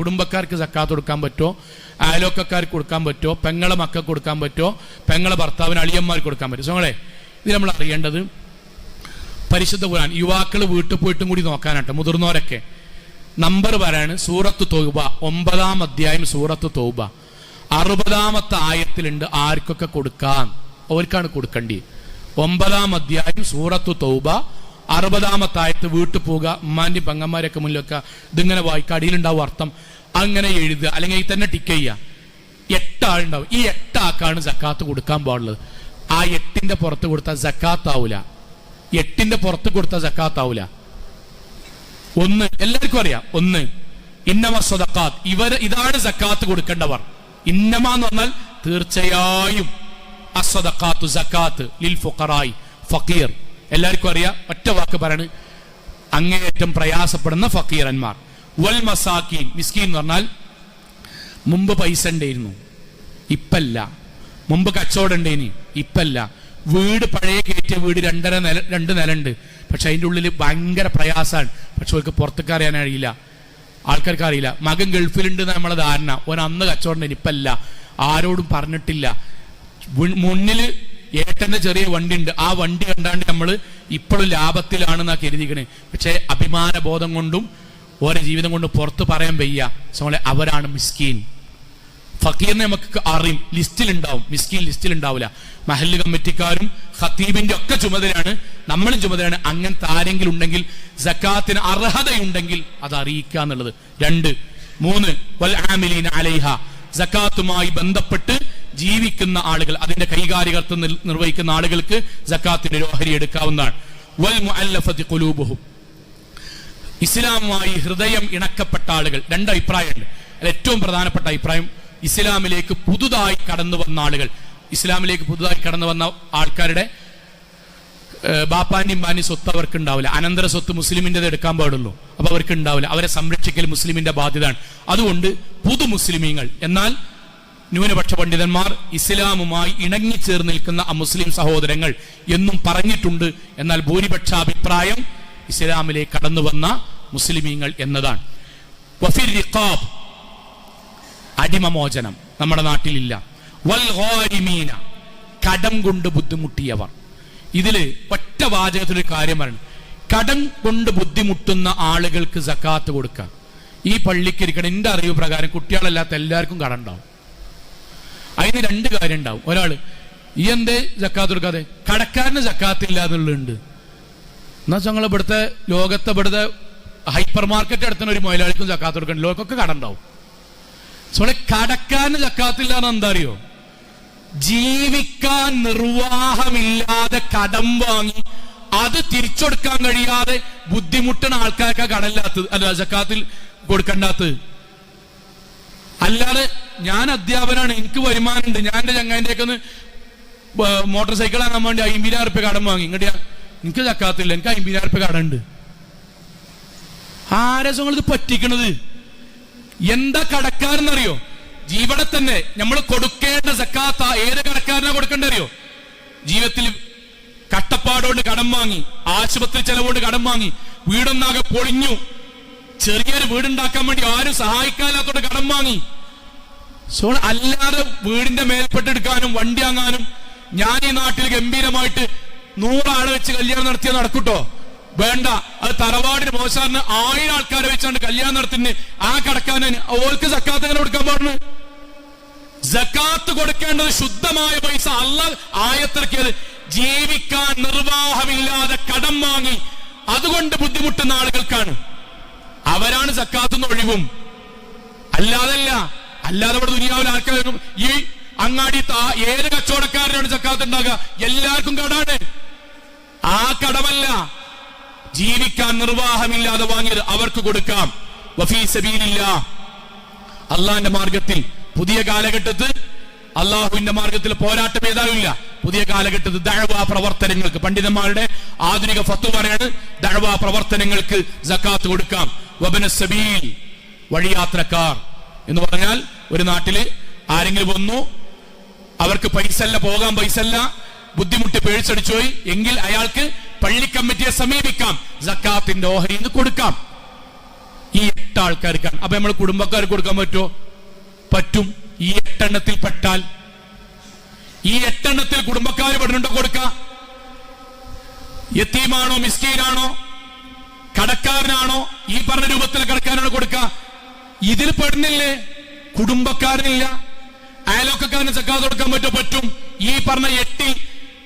കുടുംബക്കാർക്ക് സക്കാത്ത് കൊടുക്കാൻ പറ്റുമോ അയലോക്കക്കാർക്ക് കൊടുക്കാൻ പറ്റുമോ പെങ്ങളെ മക്കൾക്ക് കൊടുക്കാൻ പറ്റുമോ പെങ്ങളെ ഭർത്താവിന് അളിയന്മാർക്ക് കൊടുക്കാൻ പറ്റും? സോങ്ങളെ ഇത് നമ്മൾ അറിയേണ്ടത് പരിശുദ്ധ ഖുർആൻ യുവാക്കൾ വീട്ടിൽ പോയിട്ടും കൂടി നോക്കാനാട്ടെ മുതിർന്നവരൊക്കെ. നമ്പർ പറയാണ് സൂറത്ത് തോബ ഒമ്പതാം അധ്യായം സൂറത്ത് തോബ. അറുപതാമത്തെ ആയത്തിലുണ്ട് ആർക്കൊക്കെ കൊടുക്കാം? അവർക്കാണ് കൊടുക്കേണ്ടി ഒമ്പതാം അധ്യായം സൂറത്ത് തൗബ അറുപതാമത്തെ ആയത്ത് വീട്ടിൽ പോവുക പങ്ങന്മാരൊക്കെ മുന്നിൽ മുന്നിലൊക്കെ ഇതിങ്ങനെ വായിക്കുക അടിയിലുണ്ടാവും അർത്ഥം. അങ്ങനെ എഴുതുക അല്ലെങ്കിൽ തന്നെ ടിക്ക് ചെയ്യുക. എട്ടാളുണ്ടാവും. ഈ എട്ടാക്കാണ് ജക്കാത്ത് കൊടുക്കാൻ പാടുള്ളത്. ആ എട്ടിന്റെ പുറത്ത് കൊടുത്താൽ ജക്കാത്ത് ആവൂല. എട്ടിന്റെ പുറത്ത് കൊടുത്താൽ ജക്കാത്ത് ആവൂല. ഒന്ന് എല്ലാവർക്കും അറിയാം. ഒന്ന് ഇന്നമ സ്വതക്കാത്ത് ഇവർ ഇതാണ് സക്കാത്ത് കൊടുക്കേണ്ടവർ. ഇന്നമ എന്ന് പറഞ്ഞാൽ തീർച്ചയായും അസ്വദക്കാത്തു സക്കാത്ത് ലിൽ ഫുഖറായി ഫക്കീർ എല്ലാവർക്കും അറിയാം ഒറ്റ വാക്ക് പറയാണ്. അങ്ങേയറ്റം പ്രയാസപ്പെടുന്ന ഫക്കീറന്മാർ. വൽ മസാക്കീൻ മിസ്കീൻ എന്ന് പറഞ്ഞാൽ മുമ്പ് പൈസ ഉണ്ടായിരുന്നു ഇപ്പല്ല. മുമ്പ് കച്ചവടം ഉണ്ടേനി ഇപ്പല്ല. വീട് പഴയ കയറ്റിയ വീട് രണ്ടര നില രണ്ട് നിലണ്ട് പക്ഷെ അതിന്റെ ഉള്ളിൽ ഭയങ്കര പ്രയാസമാണ്. പക്ഷെ അവർക്ക് പുറത്തേക്ക് അറിയാൻ കഴിയില്ല. ആൾക്കാർക്ക് അറിയില്ല. മകൻ ഗൾഫിലുണ്ട് നമ്മളെ ധാരണ. ഓൻ അന്ന് കച്ചവടം ഇപ്പല്ല. ആരോടും പറഞ്ഞിട്ടില്ല. മുൻ- ഏട്ടന്റെ ചെറിയ വണ്ടി ഉണ്ട് ആ വണ്ടി കണ്ടാണ്ട് നമ്മൾ ഇപ്പോഴും ലാഭത്തിലാണെന്നാ കരുതിക്കണേ. പക്ഷെ അഭിമാന ബോധം കൊണ്ടും ഓരോ ജീവിതം കൊണ്ടും പുറത്ത് പറയാൻ വയ്യ. സോളെ അവരാണ് മിസ്കീൻ. ഫക്കീറിനെ നമുക്ക് അറിയും. ലിസ്റ്റിൽ ഉണ്ടാവും മിസ്കീൻ ലിസ്റ്റിൽ ഉണ്ടാവില്ല മഹല്ല് കമ്മിറ്റിക്കാരും ഖത്തീബിന്റെ ഒക്കെ ചുമതലയാണ്. നമ്മളും ചുമതലയാണ്. അങ്ങനത്തെ ആരെങ്കിലും ഉണ്ടെങ്കിൽ സക്കാത്തിന് അർഹതയുണ്ടെങ്കിൽ അത് അറിയിക്കുക എന്നുള്ളത്. രണ്ട്. മൂന്ന്. വൽ അലൈഹ. സക്കാത്തുമായി ബന്ധപ്പെട്ട് ജീവിക്കുന്ന ആളുകൾ അതിന്റെ കൈകാര്യകർത്തം നിർവഹിക്കുന്ന ആളുകൾക്ക് സക്കാത്തിന്റെ ഒരു ഓഹരി എടുക്കാവുന്നതാണ്. വൽ ഇസ്ലാമുമായി ഹൃദയം ഇണക്കപ്പെട്ട ആളുകൾ രണ്ട് അഭിപ്രായമുണ്ട്. ഏറ്റവും പ്രധാനപ്പെട്ട അഭിപ്രായം ഇസ്ലാമിലേക്ക് പുതുതായി കടന്നു വന്ന ആളുകൾ. ഇസ്ലാമിലേക്ക് പുതുതായി കടന്നു വന്ന ആൾക്കാരുടെ ബാപ്പാന്റെയും ബാന്റെയും സ്വത്ത് അവർക്ക് ഉണ്ടാവില്ല അനന്തര സ്വത്ത് മുസ്ലിമിന്റെത് എടുക്കാൻ പാടുള്ളൂ. അപ്പൊ അവർക്ക് ഉണ്ടാവില്ല അവരെ സംരക്ഷിക്കൽ മുസ്ലിമിന്റെ ബാധ്യതയാണ്. അതുകൊണ്ട് പുതു മുസ്ലിമീങ്ങൾ എന്നാൽ ന്യൂനപക്ഷ പണ്ഡിതന്മാർ ഇസ്ലാമുമായി ഇണങ്ങിച്ചേർന്ന് നിൽക്കുന്ന മുസ്ലിം സഹോദരങ്ങൾ എന്നും പറഞ്ഞിട്ടുണ്ട്. എന്നാൽ ഭൂരിപക്ഷ അഭിപ്രായം ഇസ്ലാമിലേക്ക് കടന്നു വന്ന മുസ്ലിമീങ്ങൾ എന്നതാണ്. അടിമമോചനം നമ്മുടെ നാട്ടിലില്ല. വൽ കടം കൊണ്ട് ബുദ്ധിമുട്ടിയവർ. ഇതിൽ ഒറ്റ വാചകത്തിലൊരു കാര്യം പറയണം. കടം കൊണ്ട് ബുദ്ധിമുട്ടുന്ന ആളുകൾക്ക് സക്കാത്ത് കൊടുക്കാം ഈ പള്ളിക്ക് ഇരിക്കണം എന്റെ അറിവ് പ്രകാരം കുട്ടികളല്ലാത്ത എല്ലാവർക്കും കടം ഉണ്ടാവും. അതിന് രണ്ട് കാര്യം ഉണ്ടാവും. ഒരാൾ ഈ എന്തേ ജക്കാത്ത് കൊടുക്കാതെ? കടക്കാരന് ജക്കാത്ത് ഇല്ല എന്നുള്ളുണ്ട് എന്നാ ഞങ്ങൾ ഇവിടുത്തെ ലോകത്തെ ഇവിടുത്തെ ഹൈപ്പർ മാർക്കറ്റ് അടുത്തുന്ന ഒരു മുതലാളിക്കും ജക്കാത്ത് കൊടുക്കണം ലോകമൊക്കെ കട ഉണ്ടാവും. സോളെ കടക്കാരന് ജക്കാത്തില്ല എന്ന് എന്താ അറിയോ? ജീവിക്കാൻ നിർവാഹമില്ലാതെ കടം വാങ്ങി അത് തിരിച്ചെടുക്കാൻ കഴിയാതെ ബുദ്ധിമുട്ടുന്ന ആൾക്കാർക്ക് കടല്ലാത്തത് അല്ല ജക്കാത്തിൽ കൊടുക്കണ്ടാത്തത്. അല്ലാതെ ഞാൻ അധ്യാപനാണ് എനിക്ക് വരുമാനമുണ്ട്. ഞാൻ എന്റെ ചങ്ങാന്റെ ഒക്കെ ഒന്ന് മോട്ടോർ സൈക്കിൾ ആകാൻ വേണ്ടി അമ്പതിനായിരം റുപ്യ കടം വാങ്ങി. ഇങ്ങോട്ട് എനിക്ക് ചക്കാത്തില്ല എനിക്ക് അമ്പതിനായിരം റുപ്യ കടമുണ്ട്. ആരാ ഇത് പറ്റിക്കണത്? എന്താ കടക്കാരെന്നറിയോ ഇവിടെ തന്നെ നമ്മൾ കൊടുക്കേണ്ട സക്കാത്ത ഏത് കടക്കാരനാ കൊടുക്കേണ്ട അറിയോ ജീവിതത്തിൽ കട്ടപ്പാടുകൊണ്ട് കടം വാങ്ങി ആശുപത്രി ചെലവുകൊണ്ട് കടം വാങ്ങി വീടൊന്നാകെ പൊളിഞ്ഞു. ചെറിയൊരു വീടുണ്ടാക്കാൻ വേണ്ടി ആരും സഹായിക്കാനില്ലാത്തോണ്ട് കടം വാങ്ങി. സോ അല്ലാതെ വീടിന്റെ മേൽപ്പെട്ടെടുക്കാനും വണ്ടി വാങ്ങാനും ഞാൻ ഈ നാട്ടിൽ ഗംഭീരമായിട്ട് നൂറാളെ വെച്ച് കല്യാണം നടത്തിയാൽ നടക്കൂട്ടോ? വേണ്ട. അത് തറവാടിന് മോശാറിന് ആയിരം ആൾക്കാരെ വെച്ചാണ്ട് കല്യാണം നടത്തിന് ആ കടക്കാന് ഓൾക്ക് സക്കാത്ത് എങ്ങനെ കൊടുക്കാൻ പാടുന്നു? ജക്കാത്ത് കൊടുക്കേണ്ടത് ശുദ്ധമായ പൈസ അല്ല ആയത്തിറക്കിയത് ജീവിക്കാൻ നിർവാഹമില്ലാതെ കടം വാങ്ങി അതുകൊണ്ട് ബുദ്ധിമുട്ടുന്ന ആളുകൾക്കാണ്. അവരാണ് സക്കാത്തുനിന്ന് ഒഴിവും. അല്ലാതല്ല അല്ലാതെ ഇവിടെ ദുനിയാവിൽ ആർക്കാരും ഈ അങ്ങാടി ഏത് കച്ചവടക്കാരനാണ് സക്കാത്ത് ഉണ്ടാകുക എല്ലാവർക്കും കടാണ് ആ കടമല്ല ജീവിക്കാൻ നിർവാഹമില്ലാതെ വാങ്ങിയത് അവർക്ക് കൊടുക്കാം. വഫീ സബീലില്ല. അള്ളാന്റെ മാർഗത്തിൽ പുതിയ കാലഘട്ടത്തിൽ അള്ളാഹുവിന്റെ മാർഗത്തിൽ പോരാട്ടം ഏതാവില്ല. പുതിയ കാലഘട്ടത്തിൽ ദഴവാ പ്രവർത്തനങ്ങൾക്ക് പണ്ഡിതന്മാരുടെ ആധുനിക ഫത്വ പറയാണ് ദഴവാ പ്രവർത്തനങ്ങൾക്ക് ജക്കാത്ത് കൊടുക്കാം. വബന സബീൽ വഴിയാത്രക്കാർ. എന്ന് പറഞ്ഞാൽ ഒരു നാട്ടിൽ ആരെങ്കിലും വന്നു അവർക്ക് പൈസ അല്ല പോകാൻ പൈസ അല്ല ബുദ്ധിമുട്ട് പേഴ്ചടിച്ചു പോയി എങ്കിൽ അയാൾക്ക് പള്ളി കമ്മിറ്റിയെ സമീപിക്കാം ജക്കാത്തിന്റെ ഓഹരിന്ന് കൊടുക്കാം. ഈ എട്ട് ആൾക്കാർക്കാണ് അപ്പൊ നമ്മൾ കുടുംബക്കാർക്ക് കൊടുക്കാൻ പറ്റുമോ? പറ്റും. ഈ എട്ടെണ്ണത്തിൽ പെട്ടാൽ. ഈ എട്ടെണ്ണത്തിൽ കുടുംബക്കാർ പെടുന്നുണ്ടോ കൊടുക്ക? യത്തീമാണോ മിസ്കീനാണോ കടക്കാരനാണോ? ഈ പറഞ്ഞ രൂപത്തിൽ കടക്കാരനാണോ കൊടുക്ക. ഇതിൽ പെടുന്നില്ലേ കുടുംബക്കാരനില്ല അയലോക്കക്കാരന് സക്കാത്ത് കൊടുക്കാൻ പറ്റും? പറ്റും. ഈ പറഞ്ഞ എട്ടി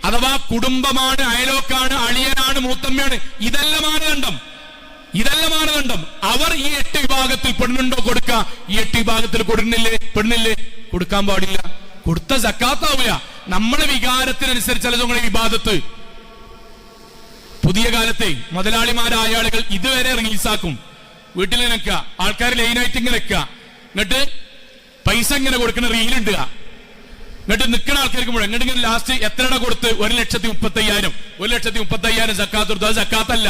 അഥവാ കുടുംബമാണ് അയലോക്കാണ് അളിയനാണ് മൂത്തമ്മയാണ് ഇതല്ല മാനദണ്ഡം. ഇതല്ല മാനദണ്ഡം. അവർ ഈ എട്ട് വിഭാഗത്തിൽ പെടുന്നുണ്ടോ കൊടുക്ക? ഈ എട്ട് വിഭാഗത്തിൽ കൊടുക്കുന്നില്ലേ? പെടുന്നില്ലേ കൊടുക്കാൻ പാടില്ല. കൊടുത്ത സക്കാത്താവില്ല. നമ്മുടെ വികാരത്തിനനുസരിച്ചല്ല നിങ്ങളെ വിവാദത്ത് പുതിയ കാലത്തെ മുതലാളിമാരായ ആളുകൾ ഇതുവരെ റിലീസാക്കും വീട്ടിൽ നിൽക്കുക. ആൾക്കാർ ലൈനായിട്ട് ഇങ്ങനെ നിൽക്കുക. എന്നിട്ട് പൈസ ഇങ്ങനെ കൊടുക്കുന്ന റീലുണ്ടുക എന്നിട്ട് നിൽക്കുന്ന ആൾക്കാർക്ക് മുഴുവൻ. എന്നിട്ട് ഇങ്ങനെ ലാസ്റ്റ് എത്രയുടെ കൊടുത്ത്? ഒരു ലക്ഷത്തി മുപ്പത്തി അയ്യായിരം ഒരു ലക്ഷത്തി മുപ്പത്തി അയ്യായിരം സക്കാത്ത് കൊടുത്തു. അത് സക്കാത്തല്ല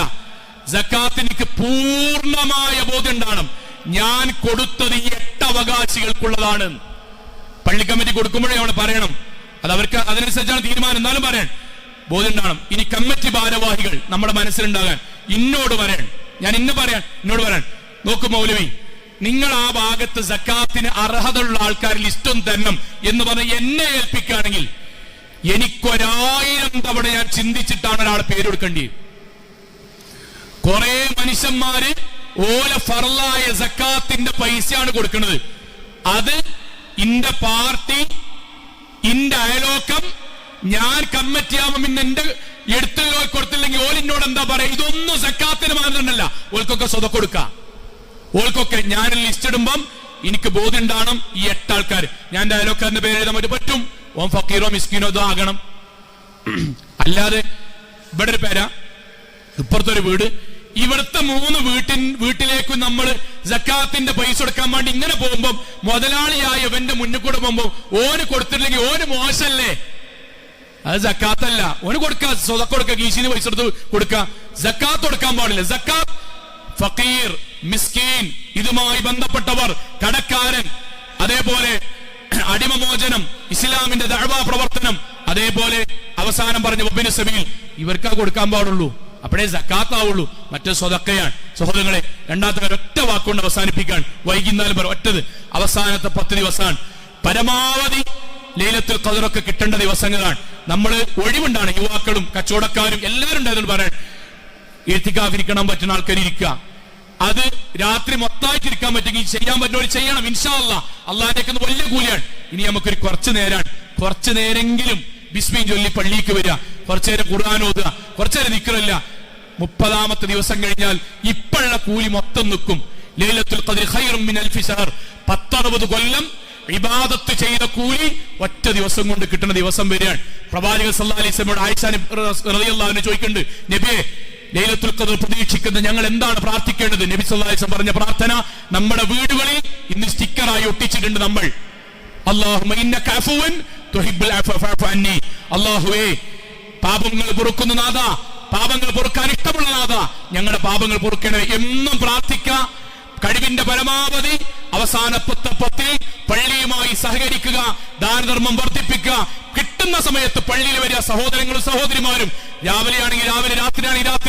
സക്കാത്ത് പൂർണമായ ബോധ്യം ഉണ്ടാകണം. ഞാൻ കൊടുത്തത് ഈ എട്ട് അവകാശികൾക്കുള്ളതാണ്. പള്ളി കമ്മിറ്റി കൊടുക്കുമ്പോഴേ അവിടെ പറയണം. അത് അവർക്ക് അതിനനുസരിച്ചാണ് തീരുമാനം. എന്നാലും പറയാൻ ബോധ്യം ഉണ്ടാകണം. ഇനി കമ്മിറ്റി ഭാരവാഹികൾ നമ്മുടെ മനസ്സിലുണ്ടാകാൻ. ഇന്നോട് പറയാൻ ഞാൻ ഇന്ന് പറയാൻ എന്നോട് പറയാൻ നോക്കൂ മൗലവി നിങ്ങൾ ആ ഭാഗത്ത് സക്കാത്തിന് അർഹതയുള്ള ആൾക്കാർ ലിസ്റ്റും തരണം എന്ന് പറഞ്ഞ് എന്നെ ഏൽപ്പിക്കുകയാണെങ്കിൽ എനിക്കൊരായിരം തവണ ഞാൻ ചിന്തിച്ചിട്ടാണ് ഒരാൾ പേരെടുക്കേണ്ടി കുറെ മനുഷ്യന്മാര് ഓല ഫറലായ സക്കാത്തിന്റെ പൈസയാണ് കൊടുക്കുന്നത്. അത് ഇന്റെ പാർട്ടി ഇന്റെ അയലോക്കം ഞാൻ കമ്മിറ്റിയാവും ഇന്ന് എന്റെ എടുത്തല്ലോ കൊടുത്തില്ലെങ്കിൽ ഓലിനോട് എന്താ പറയാ ഇതൊന്നും മാനദണ്ഡമല്ല ഓൽക്കൊക്കെ സ്വത കൊടുക്കാം. ഓൾക്കൊക്കെ ഞാൻ ലിസ്റ്റ് ഇടുമ്പം എനിക്ക് ബോധ്യം ഉണ്ടാവണം ഈ എട്ട് ആൾക്കാർ ഞാൻ ഡയലോഗ് അയലോക്കാരന്റെ പേര് എഴുതാൻ പറ്റും പറ്റും. ഓം ഫക്കീറോ മിസ്കീനോ ഇതോ ആകണം. അല്ലാതെ ഇവിടെ ഒരു പേര ഇപ്പുറത്തൊരു വീട്. ഇവിടുത്തെ മൂന്ന് വീട്ടിൻ വീട്ടിലേക്കും നമ്മൾ ജക്കാത്തിന്റെ പൈസ കൊടുക്കാൻ വേണ്ടി ഇങ്ങനെ പോകുമ്പോ മുതലാളിയായ ഇവന്റെ മുന്നിൽ കൂടെ പോകുമ്പോ ഓന് കൊടുത്തിട്ടില്ലെങ്കിൽ ഓന് മോശല്ലേ? അത് ജക്കാത്തല്ല. ഓന് കൊടുക്ക സ്വതക്ക കൊടുക്ക ഗീശിന് പൈസ കൊടുത്ത് കൊടുക്ക. ജക്കാത്ത് കൊടുക്കാൻ പാടില്ല. ജക്കാത്ത് ഫക്കീർ മിസ്കീൻ ഇതുമായി ബന്ധപ്പെട്ടവർ കടക്കാരൻ അതേപോലെ അടിമമോചനം ഇസ്ലാമിന്റെ ദഴവാ പ്രവർത്തനം അതേപോലെ അവസാനം പറഞ്ഞ ഒബിന് സബീൽ ഇവർക്കാ കൊടുക്കാൻ പാടുള്ളൂ. അപ്പോഴേ സക്കാത്താവുള്ളൂ. മറ്റേ സ്വതക്കയാണ്. സഹോദരങ്ങളെ രണ്ടാമത്തെ ഒറ്റ വാക്കുകൊണ്ട് അവസാനിപ്പിക്കാൻ വൈകുന്നേരം പറ ഒറ്റത് അവസാനത്തെ പത്ത് ദിവസമാണ്. പരമാവധി ലീലത്തിൽ കതിറൊക്കെ കിട്ടേണ്ട ദിവസങ്ങളാണ്. നമ്മൾ ഒഴിവുണ്ടാണ്. യുവാക്കളും കച്ചവടക്കാരും എല്ലാവരും ഉണ്ടായിരുന്നു പറയാൻ എത്തിക്കാതിരിക്കണം പറ്റുന്ന ആൾക്കാർ ഇരിക്കുക. അത് രാത്രി മൊത്തമായിട്ട് ഇരിക്കാൻ പറ്റുമെങ്കിൽ ചെയ്യാൻ പറ്റുന്നവർ ചെയ്യണം. ഇൻഷാ അള്ളാഹിനേക്ക് വലിയ കൂലിയാണ്. ഇനി നമുക്കൊരു കുറച്ച് നേരാണ്. കുറച്ച് നേരെങ്കിലും ബിസ്മീൻ ചൊല്ലി പള്ളിക്ക് വരിക. കുറച്ചു നേരം ഖുർആൻ ഓതുക. കുറച്ചു നേരം നിൽക്കലില്ല മുപ്പതാമത്തെ ദിവസം കഴിഞ്ഞാൽ ഇപ്പോഴുള്ള കൂലി മൊത്തം നിൽക്കും. ലൈലത്തുൽ മിൻ പത്തറുപത് കൊല്ലം ഇബാദത്ത് ചെയ്ത കൂലി ഒറ്റ ദിവസം കൊണ്ട് കിട്ടുന്ന ദിവസം വരികയാണ് പ്രവാചകൻ സല്ലല്ലാഹു അലൈഹി വസല്ലം റളിയല്ലാഹു അൻഹ ചോദിക്കുന്നുണ്ട് നബിയെ ലൈലത്തുൽ ഖദർ പ്രതീക്ഷിക്കുന്ന ഞങ്ങൾ എന്താണ് പ്രാർത്ഥിക്കേണ്ടത്? നബി വസല്ലം പറഞ്ഞ പ്രാർത്ഥന നമ്മുടെ വീടുകളിൽ ഇന്ന് സ്റ്റിക്കറായി ഒട്ടിച്ചിട്ടുണ്ട് നമ്മൾ. അല്ലാഹുവേ പാപങ്ങൾ പൊറുക്കുന്ന നാഥ പാപങ്ങൾ പൊറുക്കാൻ ഇഷ്ടമുള്ള നാഥ ഞങ്ങളുടെ പാപങ്ങൾ പൊറുക്കണേ എന്നും പ്രാർത്ഥിക്ക കഴിവിന്റെ പരമാവധി അവസാനത്തെ പത്തിൽ പള്ളിയുമായി സഹകരിക്കുക ദാനധർമ്മം വർദ്ധിപ്പിക്കുക. കിട്ടുന്ന സമയത്ത് പള്ളിയിൽ വരിക സഹോദരങ്ങളും സഹോദരിമാരും രാവിലെ ആണെങ്കിൽ രാവിലെ രാത്രിയാണെങ്കിൽ രാത്രി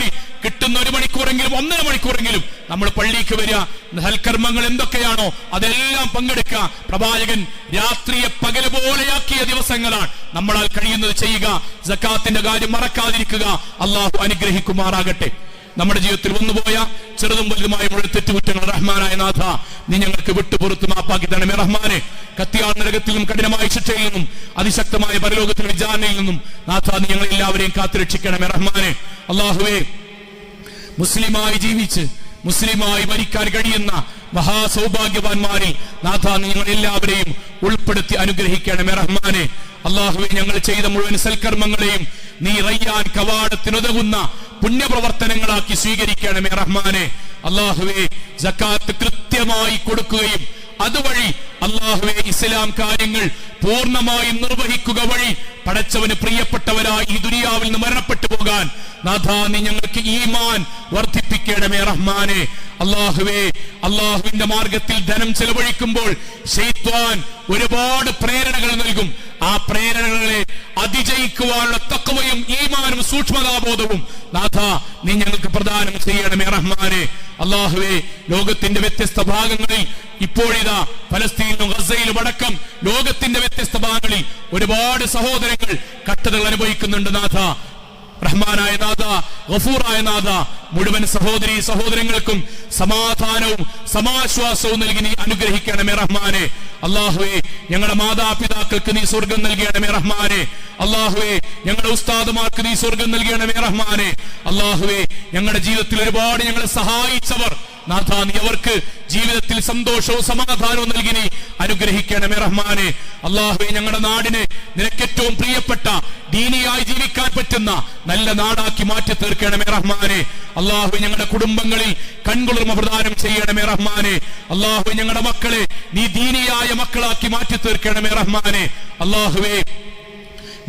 കിട്ടുന്ന ഒരു മണിക്കൂറെങ്കിലും ഒന്നര മണിക്കൂറെങ്കിലും നമ്മൾ പള്ളിക്ക് വരിക. സൽക്കർമ്മങ്ങൾ എന്തൊക്കെയാണോ അതെല്ലാം പങ്കെടുക്കുക. പ്രവാചകൻ രാത്രിയെ പകൽ പോലെയാക്കിയ ദിവസങ്ങളാണ് നമ്മളാൽ കഴിയുന്നത് ചെയ്യുക. ജക്കാത്തിന്റെ കാര്യം മറക്കാതിരിക്കുക. അള്ളാഹു അനുഗ്രഹിക്കുമാറാകട്ടെ. നമ്മുടെ ജീവിതത്തിൽ വന്നുപോയ ചെറുതും വലുതുമായ മുഴുവൻ തെറ്റുകുറ്റങ്ങൾ റഹ്മാനായ നാഥ നീ ഞങ്ങൾക്ക് വിട്ടുപുറത്ത് മാപ്പാക്കി തരണമേ റഹ്മാനെ. കത്തിയാൾ നരകത്തിൽ നിന്നും കഠിനമായ ശിക്ഷയിൽ നിന്നും അതിശക്തമായ പരലോകത്തിന്റെ വിചാരണയിൽ നിന്നും നാഥ നീ ഞങ്ങൾ എല്ലാവരെയും കാത്തുരക്ഷിക്കണമേ റഹ്മാനെ. അള്ളാഹുവേ മുസ്ലിമായി ജീവിച്ച് മുസ്ലിമായി മരിക്കാൻ കഴിയുന്ന മഹാസൗഭാഗ്യവാന്മാരിൽ നാഥ നിങ്ങൾ എല്ലാവരെയും ഉൾപ്പെടുത്തി അനുഗ്രഹിക്കണമേ റഹ്മാനെ. അള്ളാഹുവെ ഞങ്ങൾ ചെയ്ത മുഴുവൻ സൽക്കർമ്മങ്ങളെയും നീ റയ്യാൻ കവാടത്തിനുതകുന്ന പുണ്യപ്രവർത്തനങ്ങളാക്കി സ്വീകരിക്കണമേ റഹ്മാനെ. അള്ളാഹുവെ ജക്കാത്ത് കൃത്യമായി കൊടുക്കുകയും അതുവഴി അള്ളാഹുവെ ഇസ്ലാം കാര്യങ്ങൾ പൂർണമായും നിർവഹിക്കുക വഴി പടച്ചവന് പ്രിയപ്പെട്ടവരായി ഈ ദുനിയാവിൽ നിന്ന് മരണപ്പെട്ടു പോകാൻ നാഥാ നീ ഞങ്ങൾക്ക് ഈമാൻ വർദ്ധിപ്പിക്കണമേ റഹ്മാനെ. അള്ളാഹുവേ അള്ളാഹുവിന്റെ മാർഗത്തിൽ ധനം ചെലവഴിക്കുമ്പോൾ ഒരുപാട് പ്രേരണകൾ നൽകും. ആ പ്രേരണകളെ അതിജയിക്കുവാനുള്ള തക്കവയും ഈമാനും സൂക്ഷ്മതാബോധവും നാഥ നീ ഞങ്ങൾക്ക് പ്രദാനം ചെയ്യണമേ റഹ്മാനെ. അള്ളാഹുവേ ലോകത്തിന്റെ വ്യത്യസ്ത ഭാഗങ്ങളിൽ ഇപ്പോഴിതാ ഫലസ്തീനിലും ഗസയിലും അടക്കം ലോകത്തിന്റെ വ്യത്യസ്ത ഭാഗങ്ങളിൽ ഒരുപാട് സഹോദരങ്ങൾ കട്ടതകൾ അനുഭവിക്കുന്നുണ്ട് നാഥ. റഹ്മാനായ നാഥ ഗഫൂറായ നാഥ മുഴുവൻ സഹോദരി സഹോദരങ്ങൾക്കും സമാധാനവും സമാശ്വാസവും നൽകി നീ അനുഗ്രഹിക്കണമേ റഹ്മാനെ. അള്ളാഹുവേ ഞങ്ങളുടെ മാതാപിതാക്കൾക്ക് നീ സ്വർഗം നൽകിയണമേ റഹ്മാനെ. അള്ളാഹുവേ ഞങ്ങളുടെ ഉസ്താദുമാർക്ക് നീ സ്വർഗം നൽകിയണമേ റഹ്മാനെ. അള്ളാഹുവേ ഞങ്ങളുടെ ജീവിതത്തിൽ ഒരുപാട് ഞങ്ങളെ സഹായിച്ചവർ നാഥ നീ അവർക്ക് ജീവിതത്തിൽ സന്തോഷവും സമാധാനവും നൽകിനി. അനുഗ്രഹിക്കണമേ റഹ്മാനെ. അള്ളാഹുവെ ഞങ്ങളുടെ നാടിനെ നിനക്കേറ്റവും പ്രിയപ്പെട്ട ദീനിയായി ജീവിക്കാൻ പറ്റുന്ന നല്ല നാടാക്കി മാറ്റി തീർക്കണമേ റഹ്മാനെ. അള്ളാഹു ഞങ്ങളുടെ കുടുംബങ്ങളിൽ കൺകുളിർമ പ്രദാനം ചെയ്യണമേ റഹ്മാനെ. അള്ളാഹു ഞങ്ങളുടെ മക്കളെ നീ ദീനിയായ മക്കളാക്കി മാറ്റി തീർക്കണമേ റഹ്മാനെ. അള്ളാഹുവേ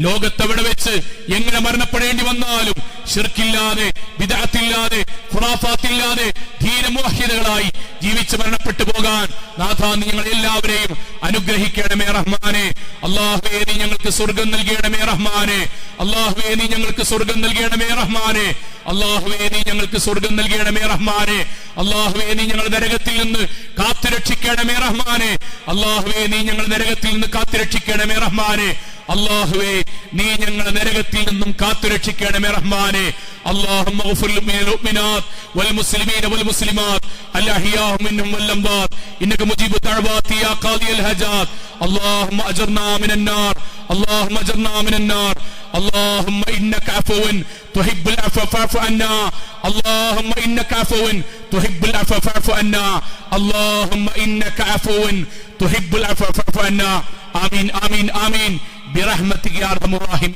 ലോകത്തെവിടെ വെച്ച് എങ്ങനെ മരണപ്പെടേണ്ടി വന്നാലും ഷിർക്കില്ലാതെ വിദാത്തില്ലാതെ ഖുറാഫാത്തില്ലാതെ ധീരമോഹിതകളായി ജീവിച്ച് മരണപ്പെട്ടു പോകാൻ നാഥ നീ ഞങ്ങൾ എല്ലാവരെയും അനുഗ്രഹിക്കണമേ റഹ്മാനെ. അള്ളാഹുവേ നീ ഞങ്ങൾക്ക് സ്വർഗം നൽകണമേ റഹ്മാനെ. അള്ളാഹുവേ നീ ഞങ്ങൾക്ക് സ്വർഗം നൽകണമേ റഹ്മാനെ. അള്ളാഹുവേ നീ ഞങ്ങൾക്ക് സ്വർഗം നൽകണമേ റഹ്മാനെ. അള്ളാഹുവേ നീ ഞങ്ങൾ നരകത്തിൽ നിന്ന് കാത്തുരക്ഷിക്കണമേ റഹ്മാനെ. അള്ളാഹുവേ നീ ഞങ്ങൾ നരകത്തിൽ നിന്ന് കാത്തുരക്ഷിക്കണമേ റഹ്മാനെ. അള്ളാഹുവേ നീ ഞങ്ങളെ നരകത്തിൽ നിന്നും കാത്തുരക്ഷിക്കണമേ റഹ്മാനെ. اللهم اغفر للمؤمنات والمسلمين والمسلمات. الأحياء منهم والأموات. إنك مجيب الدعوات يا قاضي الحاجات اللهم أجرنا من النار. اللهم أجرنا من النار. اللهم إنك عفو تحب العفو فاعف عنا. اللهم إنك عفو تحب العفو فاعف عنا. اللهم إنك عفو تحب العفو فاعف عنا. آمين آمين آمين. برحمتك يا أرحم الراحمين.